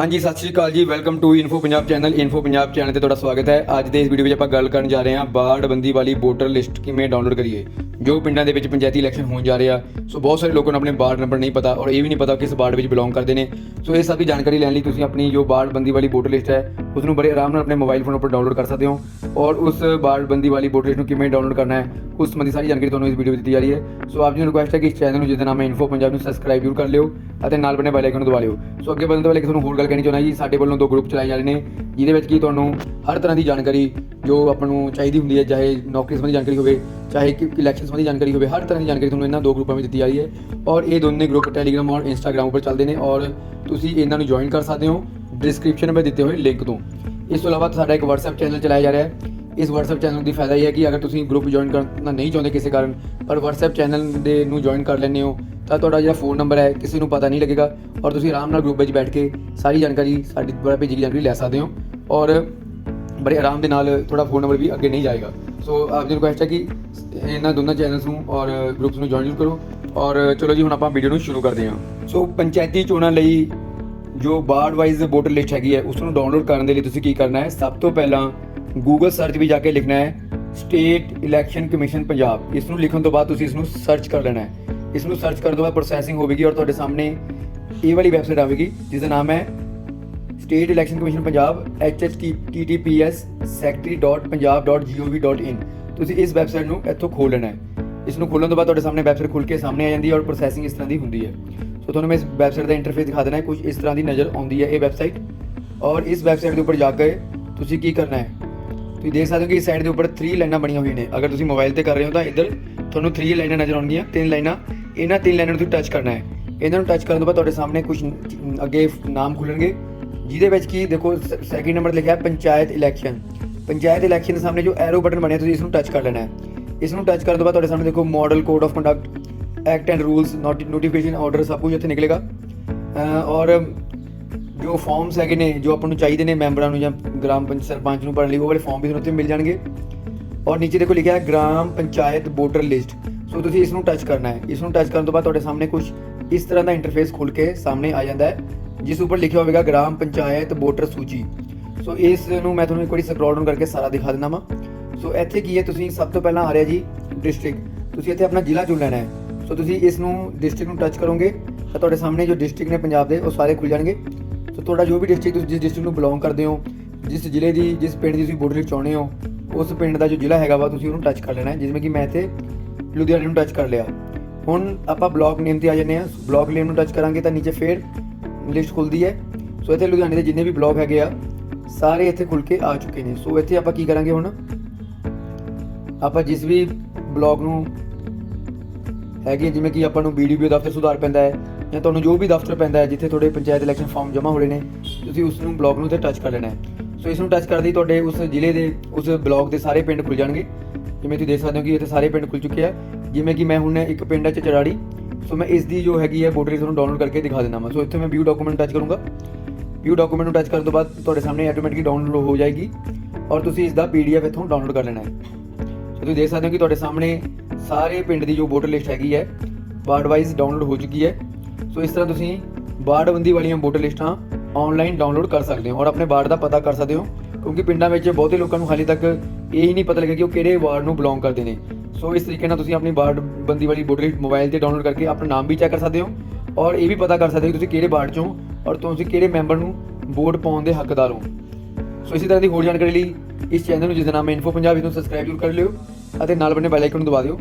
ਹਾਂਜੀ, ਸਤਿ ਸ਼੍ਰੀ ਅਕਾਲ ਜੀ। Welcome to info Punjab channel info Punjab channel ਤੇ ਤੁਹਾਡਾ ਸਵਾਗਤ ਹੈ। ਅੱਜ ਦੇ ਇਸ ਵੀਡੀਓ ਵਿੱਚ ਆਪਾਂ ਗੱਲ ਕਰਨ ਜਾ ਰਹੇ ਹਾਂ ਬਾੜ ਬੰਦੀ ਵਾਲੀ ਵੋਟਰ ਲਿਸਟ ਕਿਵੇਂ ਡਾਊਨਲੋਡ ਕਰੀਏ, ਜੋ ਪਿੰਡਾਂ ਦੇ ਵਿੱਚ ਪੰਚਾਇਤੀ ਇਲੈਕਸ਼ਨ ਹੋਣ ਜਾ ਰਿਹਾ ਸੋ ਬਹੁਤ ਸਾਰੇ ਲੋਕਾਂ ਨੂੰ ਆਪਣੇ ਵਾਰਡ ਨੰਬਰ ਨਹੀਂ ਪਤਾ ਔਰ ਇਹ ਵੀ ਨਹੀਂ ਪਤਾ ਕਿਸ ਵਾਰਡ ਵਿੱਚ ਬਿਲੋਂਗ ਕਰਦੇ ਨੇ। ਸੋ ਇਹ ਸਭ ਦੀ ਜਾਣਕਾਰੀ ਲੈਣ ਲਈ ਤੁਸੀਂ ਆਪਣੀ ਜੋ ਵਾਰਡ ਬੰਦੀ ਵਾਲੀ ਵੋਟਰ ਲਿਸਟ ਹੈ ਉਸ ਨੂੰ ਬੜੇ ਆਰਾਮ ਨਾਲ ਆਪਣੇ ਮੋਬਾਈਲ ਫੋਨ ਉੱਪਰ ਡਾਊਨਲੋਡ ਕਰ ਸਕਦੇ ਹੋ ਔਰ ਉਸ ਵਾਰਡ ਬੰਦੀ ਵਾਲੀ ਵੋਟਰ ਨੂੰ ਕਿਵੇਂ ਡਾਊਨਲੋਡ ਕਰਨਾ ਹੈ, ਉਸ ਸੰਬੰਧੀ ਸਾਰੀ ਜਾਣਕਾਰੀ ਤੁਹਾਨੂੰ ਇਸ ਵੀਡੀਓ ਵਿੱਚ ਦਿੱਤੀ ਜਾ ਰਹੀ ਹੈ। ਸੋ ਆਪ ਜੀ ਨੂੰ ਰਿਕੁਐਸਟ ਹੈ ਕਿ ਇਸ ਚੈਨਲ ਨੂੰ ਜਿਹਦਾ ਨਾਮ ਹੈ ਇਨਫੋ ਪੰਜਾਬ ਨੂੰ ਸਬਸਕ੍ਰਾਈਬ ਜ਼ਰੂਰ ਕਰ ਲਿਓ ਅਤੇ ਨਾਲ ਬਣੇ ਬੈਲ ਆਈਕਨ ਨੂੰ ਦਬਾ ਲਿਓ। ਸੋ ਅੱਗੇ ਵਧਣ ਤੋਂ ਪਹਿਲਾਂ ਇੱਕ ਤੁਹਾਨੂੰ ਹੋਰ ਗੱਲ ਕਹਿਣੀ ਚਾਹੁੰਦਾ ਜੀ, ਸਾਡੇ ਵੱਲੋਂ ਦੋ ਗਰੁੱਪ ਚਲਾਏ ਜਾ ਰਹੇ ਨੇ, ਜਿਹਦੇ ਵਿੱਚ ਕੀ ਤੁਹਾਨੂੰ ਹਰ ਤਰ੍ਹਾਂ ਦੀ ਜਾਣਕਾਰੀ ਜੋ ਆਪਾਂ ਨੂੰ ਚਾਹੀਦੀ ਹੁੰਦੀ ਹੈ, ਚਾਹੇ ਨੌਕਰੀ ਸੰਬੰਧੀ ਜਾਣਕਾਰੀ ਹੋਵੇ, ਚਾਹੇ ਕਿ ਇਲੈਕਸ਼ਨ ਸੰਬੰਧੀ ਜਾਣਕਾਰੀ ਹੋਵੇ, ਹਰ ਤਰ੍ਹਾਂ ਦੀ ਜਾਣਕਾਰੀ ਤੁਹਾਨੂੰ ਇਹਨਾਂ ਦੋ ਗਰੁੱਪਾਂ ਵਿੱਚ ਦਿੱਤੀ ਜਾ ਰਹੀ ਹੈ। ਔਰ ਇਹ ਦੋਨੇ ਗਰੁੱਪ ਟੈਲੀਗ੍ਰਾਮ ਔਰ ਇੰਸਟਾਗ੍ਰਾਮ ਉੱਪਰ ਚੱਲਦੇ ਨੇ ਔਰ ਤੁਸੀਂ ਇਹਨਾਂ ਨੂੰ ਜੁਆਇਨ ਕਰ ਸਕਦੇ ਹੋ। ਡਿਸਕ੍ਰਿਪਸ਼ਨ ਵਿੱਚ ਦਿੱਤੇ ਹੋਏ ਲਿੰਕ ਤੋਂ। ਇਸ ਤੋਂ ਇਲਾਵਾ ਸਾਡਾ ਇੱਕ WhatsApp ਚੈਨਲ ਚਲਾਇਆ ਜਾ ਰਿਹਾ ਹੈ। ਇਸ WhatsApp ਚੈਨਲ ਦੀ ਫਾਇਦਾ ਇਹ ਹੈ ਕਿ ਅਗਰ ਤੁਸੀਂ ਗਰੁੱਪ ਜੁਆਇਨ ਕਰਨਾ ਨਹੀਂ ਚਾਹੁੰਦੇ ਕਿਸੇ ਕਾਰਨ, ਪਰ WhatsApp ਚੈਨਲ ਦੇ ਨੂੰ ਜੁਆਇਨ ਕਰ ਲੈਂਦੇ ਹੋ, ਤਾਂ ਤੁਹਾਡਾ ਜਿਹੜਾ ਫੋਨ ਨੰਬਰ ਹੈ, ਕਿਸੇ ਨੂੰ ਪਤਾ ਨਹੀਂ ਲੱਗੇਗਾ। ਔਰ ਤੁਸੀਂ ਆਰਾਮ ਨਾਲ ਗਰੁੱਪ ਵਿੱਚ ਬੈਠ ਕੇ ਸਾਰੀ ਜਾਣਕਾਰੀ ਸਾਡੀ ਦੁਆਰਾ ਭੇਜੀ ਗਈ ਜਾਣਕਾਰੀ ਲੈ ਸਕਦੇ ਹੋ। ਔਰ ਬੜੇ ਆਰਾਮ ਦੇ ਨਾਲ ਤੁਹਾਡਾ ਫੋਨ ਨੰਬਰ ਵੀ ਅੱਗੇ ਨਹੀਂ ਜਾਏਗਾ। ਸੋ ਆਪ ਜੀ ਰਿਕੁਐਸਟ ਹੈ ਕਿ ਇਹਨਾਂ ਦੋਨਾਂ ਚੈਨਲਸ ਨੂੰ ਔਰ ਗਰੁੱਪਸ ਨੂੰ ਜੁਆਇਨ ਕਰੋ। ਔਰ ਚਲੋ ਜੀ, ਹੁਣ ਆਪਾਂ ਵੀਡੀਓ ਨੂੰ ਸ਼ੁਰੂ ਕਰਦੇ ਹਾਂ। ਸੋ ਪੰਚਾਇਤੀ ਚੋਣਾਂ ਲਈ ਜੋ ਬਾਰਡ ਵਾਈਜ਼ ਵੋਟਰ ਲਿਸਟ ਹੈਗੀ ਹੈ ਉਸ ਨੂੰ ਡਾਊਨਲੋਡ ਕਰਨ ਦੇ ਲਈ ਤੁਸੀਂ ਕੀ ਕਰਨਾ ਹੈ? ਸਭ ਤੋਂ ਪਹਿਲਾਂ ਗੂਗਲ ਸਰਚ ਵੀ ਜਾ ਕੇ ਲਿਖਣਾ ਹੈ ਸਟੇਟ ਇਲੈਕਸ਼ਨ ਕਮਿਸ਼ਨ ਪੰਜਾਬ। ਇਸ ਨੂੰ ਲਿਖਣ ਤੋਂ ਬਾਅਦ ਤੁਸੀਂ ਇਸ ਨੂੰ ਸਰਚ ਕਰ ਲੈਣਾ ਹੈ। ਇਸ ਨੂੰ ਸਰਚ ਕਰਨ ਤੋਂ ਬਾਅਦ ਪ੍ਰੋਸੈਸਿੰਗ ਹੋਵੇਗੀ ਔਰ ਤੁਹਾਡੇ ਸਾਹਮਣੇ ਇਹ ਵਾਲੀ ਵੈਬਸਾਈਟ ਆਵੇਗੀ ਜਿਸ ਦਾ ਨਾਮ ਹੈ state election commission Punjab https secretary.punjab.gov.in ਤੁਸੀਂ ਇਸ ਵੈਬਸਾਈਟ ਨੂੰ ਇੱਥੋਂ ਖੋਲ ਲੈਣਾ ਹੈ। ਇਸ ਨੂੰ ਖੋਲਣ ਤੋਂ ਬਾਅਦ ਤੁਹਾਡੇ ਸਾਹਮਣੇ ਵੈਬਸਾਈਟ ਖੁੱਲ ਕੇ ਸਾਹਮਣੇ ਆ ਜਾਂਦੀ ਹੈ ਔਰ ਪ੍ਰੋਸੈਸਿੰਗ ਇਸ ਤਰ੍ਹਾਂ ਦੀ ਹੁੰਦੀ ਹੈ। ਸੋ ਤੁਹਾਨੂੰ ਮੈਂ ਇਸ ਵੈਬਸਾਈਟ ਦਾ ਇੰਟਰਫੇਸ ਦਿਖਾ ਦੇਣਾ ਹੈ ਕੁਝ ਇਸ ਤਰ੍ਹਾਂ ਦੀ ਨਜ਼ਰ ਆਉਂਦੀ ਹੈ ਇਹ ਵੈਬਸਾਈਟ ਔਰ ਇਸ ਵੈਬਸਾਈਟ ਦੇ ਉੱਪਰ ਜਾ ਕੇ ਤੁਸੀਂ ਕੀ ਕਰਨਾ ਹੈ? ਤੁਸੀਂ ਦੇਖ ਸਕਦੇ ਹੋ ਕਿ ਇਸ ਸਾਈਡ ਦੇ ਉੱਪਰ 3 ਲਾਈਨਾਂ ਬਣੀਆਂ ਹੋਈਆਂ ਨੇ। ਅਗਰ ਤੁਸੀਂ ਮੋਬਾਈਲ ਤੇ ਕਰ ਰਹੇ ਹੋ ਤਾਂ ਇੱਧਰ ਤੁਹਾਨੂੰ 3 ਲਾਈਨਾਂ ਨਜ਼ਰ ਆਉਣਗੀਆਂ, ਤਿੰਨ ਲਾਈਨਾਂ। ਇਹਨਾਂ ਤਿੰਨ ਲਾਈਨਾਂ ਨੂੰ ਤੁਸੀਂ ਟੱਚ ਕਰਨਾ ਹੈ। ਇਹਨਾਂ ਨੂੰ ਟੱਚ ਕਰਨ ਤੋਂ ਬਾਅਦ ਤੁਹਾਡੇ ਸਾਹਮਣੇ ਕੁਝ ਅੱਗੇ ਨਾਮ ਖੁੱਲਣਗੇ, ਜਿਹਦੇ ਵਿੱਚ ਕੀ ਦੇਖੋ ਸੈਕਿੰਡ ਨੰਬਰ ਲਿਖਿਆ ਹੈ ਪੰਚਾਇਤ ਇਲੈਕਸ਼ਨ ਪੰਚਾਇਤ ਇਲੈਕਸ਼ਨ ਦੇ ਸਾਹਮਣੇ ਜੋ ਐਰੋ ਬਟਨ ਬਣਿਆ, ਤੁਸੀਂ ਇਸ ਨੂੰ ਟੱਚ ਕਰ ਲੈਣਾ ਹੈ। ਇਸ ਨੂੰ ਟੱਚ ਕਰਨ ਤੋਂ ਬਾਅਦ ਤੁਹਾਡੇ ਸਾਹਮਣੇ ਦੇਖੋ model code of conduct act and rules notification order ਸਭ ਕੁਝ ਇੱਥੇ ਨਿਕਲੇਗਾ। ਔਰ ਜੋ ਫਾਰਮਸ ਹੈਗੇ ਨੇ, ਜੋ ਆਪਾਂ ਨੂੰ ਚਾਹੀਦੇ ਨੇ ਮੈਂਬਰਾਂ ਨੂੰ ਜਾਂ ਗ੍ਰਾਮ ਪੰਚ, ਸਰਪੰਚ ਨੂੰ ਭਰਨ ਲਈ, ਉਹ ਵਾਲੇ ਫਾਰਮ ਵੀ ਤੁਹਾਨੂੰ ਉੱਥੇ ਮਿਲ ਜਾਣਗੇ। ਔਰ ਨੀਚੇ ਦੇਖੋ ਲਿਖਿਆ ਹੈ ਗ੍ਰਾਮ ਪੰਚਾਇਤ ਵੋਟਰ ਲਿਸਟ ਸੋ ਤੁਸੀਂ ਇਸ ਨੂੰ ਟੱਚ ਕਰਨਾ ਹੈ। ਇਸ ਨੂੰ ਟੱਚ ਕਰਨ ਤੋਂ ਬਾਅਦ ਤੁਹਾਡੇ ਸਾਹਮਣੇ ਕੁਝ ਇਸ ਤਰ੍ਹਾਂ ਦਾ ਇੰਟਰਫੇਸ ਖੁੱਲ ਕੇ ਸਾਹਮਣੇ ਆ ਜਾਂਦਾ ਹੈ, ਜਿਸ ਉੱਪਰ ਲਿਖਿਆ ਹੋਵੇਗਾ ਗ੍ਰਾਮ ਪੰਚਾਇਤ ਵੋਟਰ ਸੂਚੀ। ਸੋ ਇਸ ਨੂੰ ਮੈਂ ਤੁਹਾਨੂੰ ਇੱਕ ਵਾਰੀ ਸਕਰੋਲ ਡਾਊਨ ਕਰਕੇ ਸਾਰਾ ਦਿਖਾ ਦਿੰਦਾ ਵਾਂ। ਸੋ ਇੱਥੇ ਕੀ ਹੈ? ਤੁਸੀਂ ਸਭ ਤੋਂ ਪਹਿਲਾਂ ਆ ਰਿਹਾ ਜੀ ਡਿਸਟ੍ਰਿਕਟ ਤੁਸੀਂ ਇੱਥੇ ਆਪਣਾ ਜ਼ਿਲ੍ਹਾ ਚੁਣ ਲੈਣਾ ਹੈ। ਸੋ ਤੁਸੀਂ ਇਸ ਨੂੰ ਡਿਸਟ੍ਰਿਕਟ ਨੂੰ ਟੱਚ ਕਰੋਗੇ, ਤਾਂ ਤੁਹਾਡੇ ਸਾਹਮਣੇ ਜੋ ਡਿਸਟ੍ਰਿਕਟ ਨੇ ਪੰਜਾਬ ਦੇ, ਉਹ ਸਾਰੇ ਖੁੱਲ ਜਾਣਗੇ। ਸੋ ਤੁਹਾਡਾ ਜੋ ਵੀ ਡਿਸਟ੍ਰਿਕਟ ਤੁਸੀਂ ਜਿਸ ਡਿਸਟ੍ਰਿਕਟ ਨੂੰ ਬਿਲੋਂਗ ਕਰਦੇ ਹੋ, ਜਿਸ ਜ਼ਿਲ੍ਹੇ ਦੀ, ਜਿਸ ਪਿੰਡ ਦੀ ਤੁਸੀਂ ਵੋਟਰ ਲਿਸਟ ਚਾਹੁੰਦੇ ਹੋ, ਉਸ ਪਿੰਡ ਦਾ ਜੋ ਜ਼ਿਲ੍ਹਾ ਹੈਗਾ ਵਾ, ਤੁਸੀਂ ਉਹਨੂੰ ਟੱਚ ਕਰ ਲੈਣਾ ਹੈ। ਜਿਵੇਂ ਕਿ ਮੈਂ ਇੱਥੇ ਲੁਧਿਆਣੇ ਨੂੰ ਟੱਚ ਕਰ ਲਿਆ। ਹੁਣ ਆਪਾਂ ਬਲਾਕ ਨੇਮ ਤੇ ਆ ਜਾਂਦੇ ਹਾਂ। ਬਲਾਕ ਨੇਮ ਨੂੰ ਟੱਚ ਕਰਾਂਗੇ ਤਾਂ ਨੀਚੇ ਫੇਰ ਲਿਸਟ ਖੁੱਲਦੀ ਹੈ। ਸੋ ਇੱਥੇ ਲੁਧਿਆਣੇ ਦੇ ਜਿੰਨੇ ਵੀ ਬਲਾਕ ਹੈਗੇ ਆ, ਸਾਰੇ ਇੱਥੇ ਖੁੱਲ ਕੇ ਆ ਚੁੱਕੇ ਨੇ। ਸੋ ਇੱਥੇ ਆਪਾਂ ਕੀ ਕਰਾਂਗੇ ਹੁਣ? ਆਪਾਂ ਜਿਸ ਵੀ ਬਲਾਕ ਨੂੰ ਹੈਗੇ ਆ, ਜਿਵੇਂ ਕਿ ਆਪਾਂ ਨੂੰ ਬੀਡੀਪੀਓ ਦਫ਼ਤਰ ਸੁਧਾਰ ਪੈਂਦਾ ਹੈ ਜਾਂ ਤੁਹਾਨੂੰ ਜੋ ਵੀ ਦਫ਼ਤਰ ਪੈਂਦਾ ਹੈ ਜਿੱਥੇ ਤੁਹਾਡੇ ਪੰਚਾਇਤ ਇਲੈਕਸ਼ਨ ਫਾਰਮ ਜਮ੍ਹਾਂ ਹੋ ਰਹੇ ਨੇ ਤੁਸੀਂ ਉਸ ਨੂੰ ਬਲਾਕ ਨੂੰ ਤੇ ਟੱਚ ਕਰ ਲੈਣਾ ਹੈ। ਸੋ ਇਸ ਨੂੰ ਟੱਚ ਕਰਦੇ ਹੀ ਤੁਹਾਡੇ ਉਸ ਜ਼ਿਲ੍ਹੇ ਦੇ ਉਸ ਬਲਾਕ ਦੇ ਸਾਰੇ ਪਿੰਡ ਖੁੱਲ ਜਾਣਗੇ। ਜਿਵੇਂ ਤੁਸੀਂ ਦੇਖ ਸਕਦੇ ਹੋ ਕਿ ਇੱਥੇ ਸਾਰੇ ਪਿੰਡ ਖੁੱਲ ਚੁੱਕੇ ਆ। ਜਿਵੇਂ ਕਿ ਮੈਂ ਹੁਣ ਇੱਕ ਪਿੰਡ ਹੈ ਚਚਰਾੜੀ। ਸੋ ਮੈਂ ਇਸ ਦੀ ਜੋ ਹੈਗੀ ਹੈ ਵੋਟਰ ਤੁਹਾਨੂੰ ਡਾਊਨਲੋਡ ਕਰਕੇ ਦਿਖਾ ਦਿੰਦਾ ਮੈਂ ਸੋ ਇੱਥੇ ਮੈਂ ਵਿਊ ਡਾਕੂਮੈਂਟ ਟੱਚ ਕਰੂੰਗਾ। ਵਿਊ ਡਾਕੂਮੈਂਟ ਨੂੰ ਟੱਚ ਕਰਨ ਤੋਂ ਬਾਅਦ ਤੁਹਾਡੇ ਸਾਹਮਣੇ ਆਟੋਮੈਟਿਕਲੀ ਡਾਊਨਲੋਡ ਹੋ ਜਾਏਗੀ। ਔਰ ਤੁਸੀਂ ਇਸ ਦਾ ਪੀਡੀਐਫ ਇੱਥੋਂ ਡਾਊਨਲੋਡ ਕਰ ਲੈਣਾ ਹੈ। ਸੋ ਤੁਸੀਂ ਦੇਖ ਸਕਦੇ ਹੋ ਕਿ ਤੁਹਾਡੇ ਸਾਹਮਣੇ ਸਾਰੇ ਪਿੰਡ ਦੀ ਜੋ ਵੋਟਰ ਲਿਸਟ ਹੈਗੀ ਹੈ ਵਾਰਡ ਵਾਈਜ਼ ਡਾਊਨਲੋਡ ਹੋ ਚੁੱਕੀ ਹੈ। ਸੋ ਇਸ ਤਰ੍ਹਾਂ ਤੁਸੀਂ ਵਾਰਡਬੰਦੀ ਵਾਲੀਆਂ ਵੋਟਰ ਲਿਸਟਾਂ ਆਨਲਾਈਨ ਡਾਊਨਲੋਡ ਕਰ ਸਕਦੇ ਹੋ ਔਰ ਆਪਣੇ ਵਾਰਡ ਦਾ ਪਤਾ ਕਰ ਸਕਦੇ ਹੋ, ਕਿਉਂਕਿ ਪਿੰਡਾਂ ਵਿੱਚ ਬਹੁਤੇ ਲੋਕਾਂ ਨੂੰ ਹਾਲੇ ਤੱਕ ਇਹ ਹੀ ਨਹੀਂ ਪਤਾ ਲੱਗਿਆ ਕਿ ਉਹ ਕਿਹੜੇ ਵਾਰਡ ਨੂੰ ਬਿਲੋਂਗ ਕਰਦੇ ਨੇ। ਸੋ ਇਸ ਤਰੀਕੇ ਨਾਲ ਤੁਸੀਂ ਆਪਣੀ ਵਾਰਡ ਬੰਦੀ ਵਾਲੀ ਵੋਟਰ ਲਿਸਟ ਮੋਬਾਈਲ ਤੇ ਡਾਊਨਲੋਡ ਕਰਕੇ ਆਪਣਾ ਨਾਮ ਵੀ ਚੈੱਕ ਕਰ ਸਕਦੇ ਹੋ ਔਰ ਇਹ ਵੀ ਪਤਾ ਕਰ ਸਕਦੇ ਹੋ ਕਿ ਤੁਸੀਂ ਕਿਹੜੇ ਵਾਰਡ ਚੋਂ ਔਰ ਤੁਸੀਂ ਕਿਹੜੇ ਮੈਂਬਰ ਨੂੰ ਵੋਟ ਪਾਉਣ ਦੇ ਹੱਕਦਾਰ ਹੋ। ਸੋ ਇਸੇ ਤਰ੍ਹਾਂ ਦੀ ਹੋਰ ਜਾਣਕਾਰੀ ਲਈ ਇਸ ਚੈਨਲ ਨੂੰ ਜਿਸ ਦਾ ਨਾਮ ਹੈ ਇਨਫੋ ਪੰਜਾਬ, ਇਸ ਨੂੰ ਸਬਸਕ੍ਰਾਈਬ ਜ਼ਰੂਰ ਕਰ ਲਿਓ। ਅਤੇ ਨਾਲ ਬਣੇ ਬੈਲ ਆਈਕਨ ਨੂੰ ਦਬਾ ਦਿਓ।